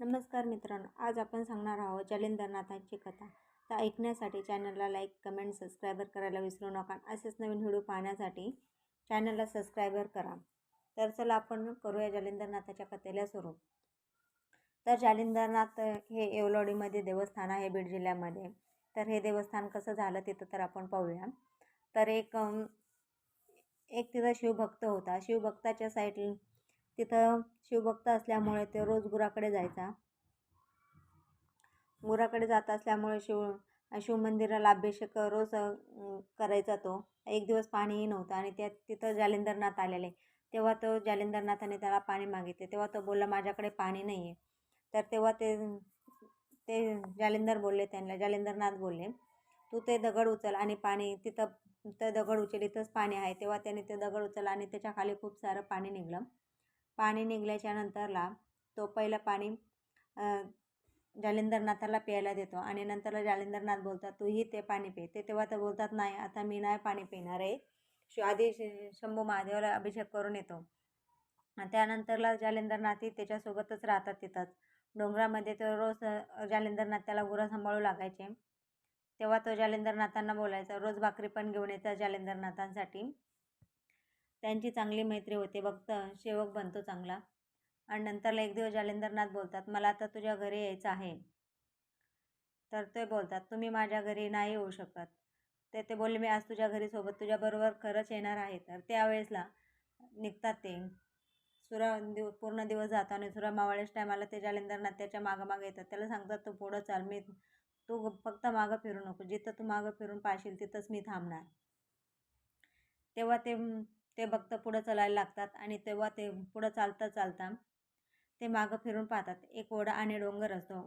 नमस्कार मित्रांनो आज आपण सांगणार आहोत जालिंदरनाथांची कथा. तर ऐकण्यासाठी चॅनलला लाईक कमेंट सबस्क्रायबर करायला विसरू नका. असेच नवीन व्हिडिओ पाहण्यासाठी चॅनलला सबस्क्रायबर करा. तर चला आपण करूया जालिंदरनाथाच्या कथेला सुरू. तर जालिंदरनाथ हे येवलोडीमध्ये देवस्थान आहे बीड जिल्ह्यामध्ये. तर हे देवस्थान कसं झालं तिथं तर आपण पाहूया. तर एक एक तिथं शिवभक्त होता. शिवभक्ताच्या साईड तिथं शिवभक्त असल्यामुळे ते रोज गुराकडे जायचा. गुराकडे जात असल्यामुळे शिव शिवमंदिराला अभिषेक रोज करायचा तो. एक दिवस पाणीही नव्हतं आणि त्या तिथं जालिंदरनाथ आलेले. तेव्हा तो जालिंदरनाथाने त्याला पाणी मागितले. तेव्हा तो बोलला माझ्याकडे पाणी नाही आहे तर तेव्हा ते ते जालिंदर बोलले त्यांना जालिंदरनाथ बोलले तू ते दगड उचल आणि पाणी तिथं ते दगड उचल इथंच पाणी आहे. तेव्हा त्याने ते दगड उचल आणि त्याच्याखाली खूप सारं पाणी निघलं. पाणी निघाल्याच्या नंतरला तो पहिलं पाणी जालिंदरनाथाला प्यायला देतो आणि नंतरला जालिंदरनाथ बोलतात तूही ते पाणी पे. ते तेव्हा तर बोलतात नाही आता मी नाही पाणी पिणार आहे. श आधी शंभू महादेवाला अभिषेक करून येतो. त्यानंतरला जालिंदरनाथही त्याच्यासोबतच राहतात तिथंच. डोंगरामध्ये तो रोज जालिंदरनाथ त्याला गुरं सांभाळू लागायचे. तेव्हा तो जालिंदरनाथांना बोलायचा रोज भाकरी पण घेऊन यायचा जालिंदरनाथांसाठी. त्यांची चांगली मैत्री होते. भक्त सेवक बनतो चांगला. आणि नंतरला एक दिवस जालिंदरनाथ बोलतात मला आता तुझ्या घरी यायचं आहे. तर ते बोलतात तुम्ही माझ्या घरी नाही येऊ शकत. ते ते बोलले मी आज तुझ्या घरी सोबत तुझ्याबरोबर खरंच येणार आहे. तर त्यावेळेसला निघतात ते. सुरा दिव पूर्ण दिवस जातो आणि सुरा मावळ्याच टायमाला ते जालेंद्रनाथ त्याच्या मागं मागं येतात. त्याला सांगतात तू पुढं चाल. मी तू फक्त मागं फिरू नको. जिथं तू मागं फिरून पाहशील तिथंच मी थांबणार. तेव्हा ते ते भक्त पुढं चालायला लागतात आणि तेव्हा ते पुढं चालता चालता ते मागं फिरून पाहतात. एक ओढा आणि डोंगर असतो.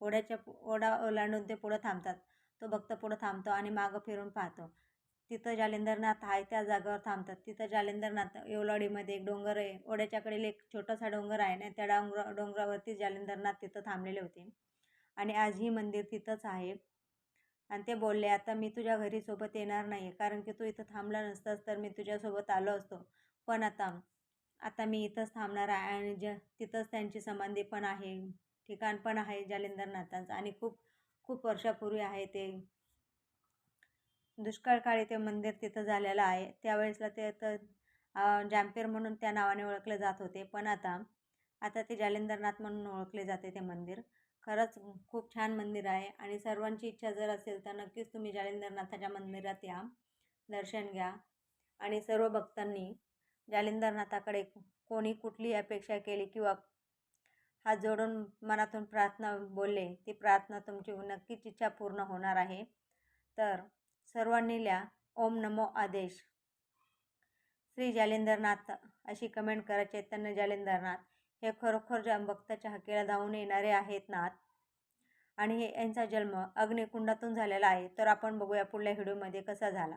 ओढ्याच्या ओढा ओलांडून ते पुढं थांबतात. तो भक्त पुढं थांबतो आणि मागं फिरून पाहतो. तिथं जालिंदरनाथ आहे त्या जागेवर थांबतात. तिथं जालिंदरनाथ येवलाडीमध्ये एक डोंगर आहे. ओढ्याच्याकडील एक छोटासा डोंगर आहे ना त्या डोंगर डोंगरावरती जालिंदरनाथ तिथं थांबलेले होते. आणि आजही मंदिर तिथंच आहे. आणि ते बोलले आता मी तुझ्या घरी सोबत येणार नाही कारण की तू इथं थांबला नसतास तर मी तुझ्यासोबत आलो असतो. पण आता आता मी इथंच थांबणार आहे आणि ज तिथंच त्यांची समाधी पण आहे ठिकाण पण आहे जालिंदरनाथांचं आणि खूप खूप वर्षापूर्वी आहे ते. दुष्काळकाळी ते मंदिर तिथं झालेलं आहे. त्यावेळेसला ते तर जामपेर जामपीर म्हणून त्या नावाने ओळखले जात होते. पण आता आता ते जालिंदरनाथ म्हणून ओळखले जाते ते मंदिर. खरंच खूप छान मंदिर आहे आणि सर्वांची इच्छा जर असेल तर नक्कीच तुम्ही जालिंदरनाथाच्या मंदिरात या दर्शन घ्या. आणि सर्व भक्तांनी जालिंदरनाथाकडे कोणी कुठली अपेक्षा केली किंवा हात जोडून मनातून प्रार्थना बोलले ती प्रार्थना तुमची नक्कीच इच्छा पूर्ण होणार आहे. तर सर्वांनी लिहा ओम नमो आदेश. श्री जालिंदरनाथ अशी कमेंट करा चैतन्य जालिंदरनाथ. हे खरोखर ज्या हाकेला धावून येणारे आहेत नाथ. आणि हे यांचा जन्म अग्निकुंडातून झालेला आहे. तर आपण बघूया पुढल्या व्हिडिओमध्ये कसा झाला.